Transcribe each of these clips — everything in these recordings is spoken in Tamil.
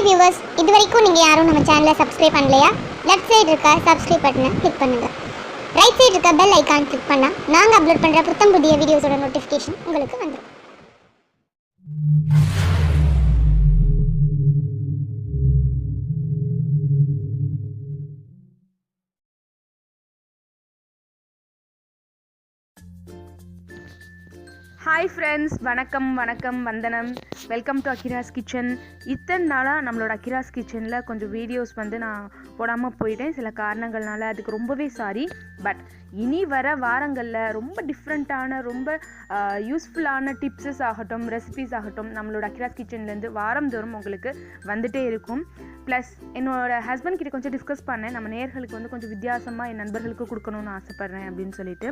ஹாய் வியூவர்ஸ் இது வரைக்கும் நீங்கள் யாரும் நம்ம சேனலை சப்ஸ்கிரைப் பண்ணலையா? லெஃப்ட் சைடு இருக்க சப்ஸ்கிரைப் பட்டனை கிளிக் பண்ணுங்கள் ரைட் சைடு இருக்க பெல் ஐக்கான் கிளிக் பண்ணால் நாங்கள் அப்லோட் பண்ணுற புத்தம் புதிய வீடியோஸோட நோட்டிஃபிகேஷன் உங்களுக்கு வந்துடும் ஹாய் ஃப்ரெண்ட்ஸ் வணக்கம் வணக்கம் வந்தனம். வெல்கம் டு அக்கிராஸ் கிச்சன் இத்தனை நாளாக நம்மளோட அக்கிராஸ் கிச்சனில் கொஞ்சம் வீடியோஸ் வந்து நான் போடாமல் போயிட்டேன். சில காரணங்கள்னால அதுக்கு ரொம்பவே சாரி பட் இனி வர வாரங்களில் ரொம்ப டிஃப்ரெண்ட்டான ரொம்ப யூஸ்ஃபுல்லான டிப்ஸஸ் ஆகட்டும் ரெசிபிஸ் ஆகட்டும் நம்மளோட அக்கிராஸ் கிச்சன்லேருந்து வாரந்தோறும் உங்களுக்கு வந்துகிட்டே இருக்கும். ப்ளஸ் என்னோட ஹஸ்பண்ட் கிட்ட கொஞ்சம் டிஸ்கஸ் பண்ணேன். நம்ம நேர்களுக்கு வந்து கொஞ்சம் வித்தியாசமாக என் நண்பர்களுக்கு கொடுக்கணும்னு ஆசைப்பட்றேன் அப்படின்னு சொல்லிட்டு.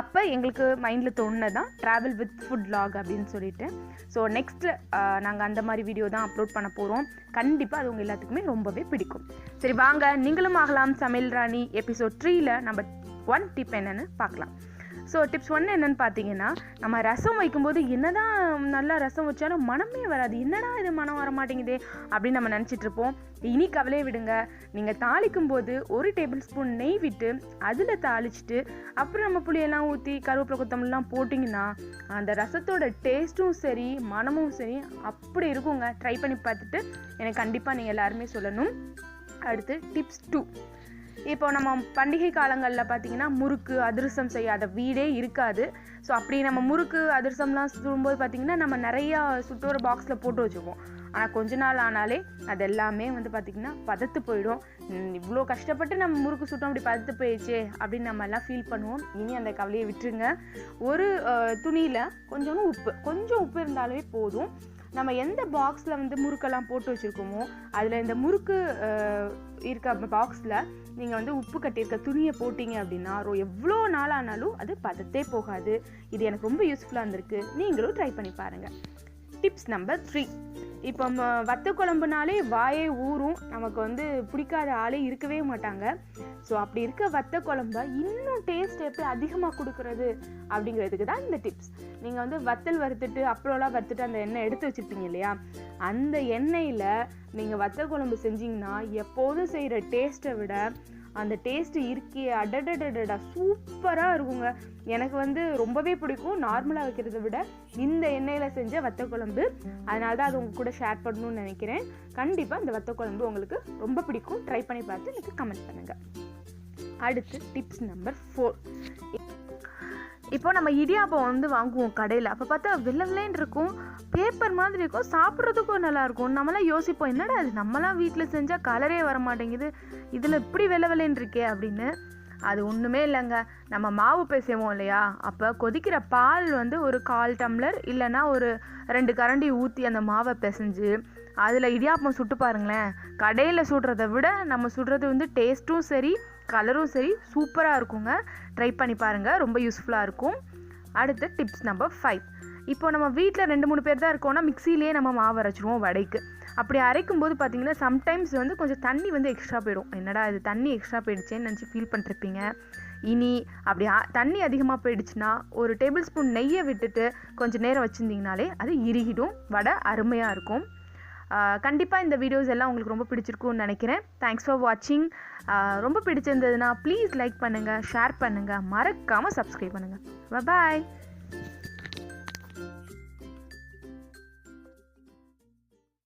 அப்போ எங்களுக்கு மைண்டில் தோணுதான் ட்ராவல் வித் ஃபுட் லாக் அப்படின்னு சொல்லிட்டு. ஸோ நெக்ஸ்ட் நாங்கள் அந்த மாதிரி வீடியோ தான் அப்லோட் பண்ண போகிறோம் கண்டிப்பாக அது உங்கள் எல்லாத்துக்குமே ரொம்பவே பிடிக்கும். சரி வாங்க நீங்களும் ஆகலாம். சமையல் ராணி எபிசோட் த்ரீயில் நம்ம ஒன் டிப் என்னன்னு பார்க்கலாம். ஸோ டிப்ஸ் ஒன்று என்னென்னு பார்த்தீங்கன்னா நம்ம ரசம் வைக்கும்போது என்னதான் நல்லா ரசம் வச்சாலும் மனமே வராது. என்னடா இது மனம் வர மாட்டேங்குதே அப்படின்னு நம்ம நினச்சிட்ருப்போம் இனி கவலையே விடுங்க. நீங்கள் தாளிக்கும் போது ஒரு டேபிள் ஸ்பூன் நெய் விட்டு அதில் தாளிச்சிட்டு அப்புறம் நம்ம புளியெல்லாம் ஊற்றி கருவேப்பிலை கொத்தமல்லாம் போட்டிங்கன்னா அந்த ரசத்தோட டேஸ்ட்டும் சரி மனமும் சரி அப்படி இருக்குங்க. ட்ரை பண்ணி பார்த்துட்டு எனக்கு கண்டிப்பாக நீங்கள் எல்லாருமே சொல்லணும். அடுத்து டிப்ஸ் டூ இப்போ நம்ம பண்டிகை காலங்களில் பார்த்தீங்கன்னா முறுக்கு அதிரசம் செய்யாத வீடே இருக்காது. ஸோ அப்படி நம்ம முறுக்கு அதிரசம்லாம் சுடும்போது பார்த்திங்கன்னா நம்ம நிறையா சுட்டு ஒரு பாக்ஸில் போட்டு வச்சுக்குவோம் ஆனால் கொஞ்ச நாள் ஆனாலே அது எல்லாமே வந்து பார்த்திங்கன்னா பதத்து போயிடும். இவ்வளோ கஷ்டப்பட்டு நம்ம முறுக்கு சுட்டோம் அப்படி பதத்து போயிடுச்சே அப்படின்னு நம்ம எல்லாம் ஃபீல் பண்ணுவோம். இனி அந்த கவலையை விட்டுருங்க. ஒரு துணியில் கொஞ்சம் உப்பு கொஞ்சம் உப்பு இருந்தாலே போதும். நம்ம எந்த பாக்ஸில் வந்து முறுக்கெல்லாம் போட்டு வச்சுருக்கோமோ அதில் இந்த முறுக்கு இருக்க பாக்ஸில் நீங்கள் வந்து உப்பு கட்டியிருக்க துணியை போட்டிங்க அப்படின்னா ரொ- எவ்வளோ நாள் ஆனாலும் அது பதத்தே போகாது. இது எனக்கு ரொம்ப யூஸ்ஃபுல்லாக இருந்திருக்கு. நீங்களும் ட்ரை பண்ணி பாருங்கள் டிப்ஸ் நம்பர் த்ரீ இப்போ ம- வத்த குழம்புனாலே வாயே ஊறும். நமக்கு வந்து பிடிக்காத ஆளே இருக்கவே மாட்டாங்க. ஸோ அப்படி இருக்க வத்த குழம்ப இன்னும் டேஸ்ட் எப்படி அதிகமாக கொடுக்கறது அப்படிங்கிறதுக்கு தான் இந்த டிப்ஸ் நீங்கள் வந்து வத்தல் வறுத்துட்டு அப்புறம்லாம் வறுத்துட்டு அந்த எண்ணெய் எடுத்து வச்சுருப்பீங்க இல்லையா? அந்த எண்ணெயில் நீங்கள் வத்த குழம்பு செஞ்சீங்கன்னா எப்போதும் செய்கிற டேஸ்ட்டை விட அந்த டேஸ்ட்டு இருக்கே அடடடடடா சூப்பராக இருக்குங்க. எனக்கு வந்து ரொம்பவே பிடிக்கும். நார்மலாக வைக்கிறத விட இந்த எண்ணெயில் செஞ்ச வத்த குழம்பு அதனால தான் அது உங்கள் கூட ஷேர் பண்ணணும்னு நினைக்கிறேன். கண்டிப்பாக இந்த வத்த குழம்பு உங்களுக்கு ரொம்ப பிடிக்கும். ட்ரை பண்ணி பார்த்து எனக்கு கமெண்ட் பண்ணுங்கள் அடுத்து டிப்ஸ் நம்பர் ஃபோர் இப்போ நம்ம இடியாப்பம் வந்து வாங்குவோம் கடையில். அப்போ பார்த்தா வெள்ளை வெள்ளைன்னு இருக்கும் பேப்பர் மாதிரி இருக்கும் சாப்பிட்றதுக்கும் நல்லாயிருக்கும் நம்மளாம் யோசிப்போம் என்னடா அது நம்மளாம் வீட்டில் செஞ்சால் கலரே வர மாட்டேங்குது இதில் இப்படி வெள்ளை வெள்ளைன்னு இருக்கே அப்படின்னு. அது ஒன்றுமே இல்லைங்க. நம்ம மாவு பிசைவோம் இல்லையா? அப்போ கொதிக்கிற பால் வந்து ஒரு கால் டம்ளர் இல்லைன்னா ஒரு ரெண்டு கரண்டி ஊற்றி அந்த மாவை பிசைஞ்சு அதில் இடியாப்பம் சுட்டு பாருங்களேன். கடையில் சுடுறத விட நம்ம சுடுறது வந்து டேஸ்ட்டும் சரி கலரும் சரி சூப்பராக இருக்குங்க. ட்ரை பண்ணி பாருங்கள் ரொம்ப யூஸ்ஃபுல்லாக இருக்கும். அடுத்து டிப்ஸ் நம்பர் ஃபைவ் இப்போ நம்ம வீட்டில் ரெண்டு மூணு பேர் தான் இருக்கோம்னா மிக்சிலேயே நம்ம மாவு அரைச்சிருவோம் வடைக்கு. அப்படி அரைக்கும் போது பார்த்திங்கன்னா சம்டைம்ஸ் வந்து கொஞ்சம் தண்ணி வந்து எக்ஸ்ட்ரா போயிடும். என்னடா இது தண்ணி எக்ஸ்ட்ரா போயிடுச்சேன்னு நினச்சி ஃபீல் பண்ணிருப்பீங்க. இனி அப்படி ஆ- தண்ணி அதிகமாக போயிடுச்சுன்னா ஒரு டேபிள் ஸ்பூன் நெய்யை விட்டுட்டு கொஞ்சம் நேரம் வச்சுருந்தீங்கனாலே அது இறுகிடும். வடை அருமையாக இருக்கும். கண்டிப்பாக இந்த வீடியோஸ் எல்லாம் உங்களுக்கு ரொம்ப பிடிச்சிருக்கும்னு நினைக்கிறேன். தேங்க்ஸ் ஃபார் வாட்சிங் ரொம்ப பிடிச்சிருந்ததுன்னா ப்ளீஸ் லைக் பண்ணுங்கள் ஷேர் பண்ணுங்கள் மறக்காமல் சப்ஸ்கிரைப் பண்ணுங்கள் பாய்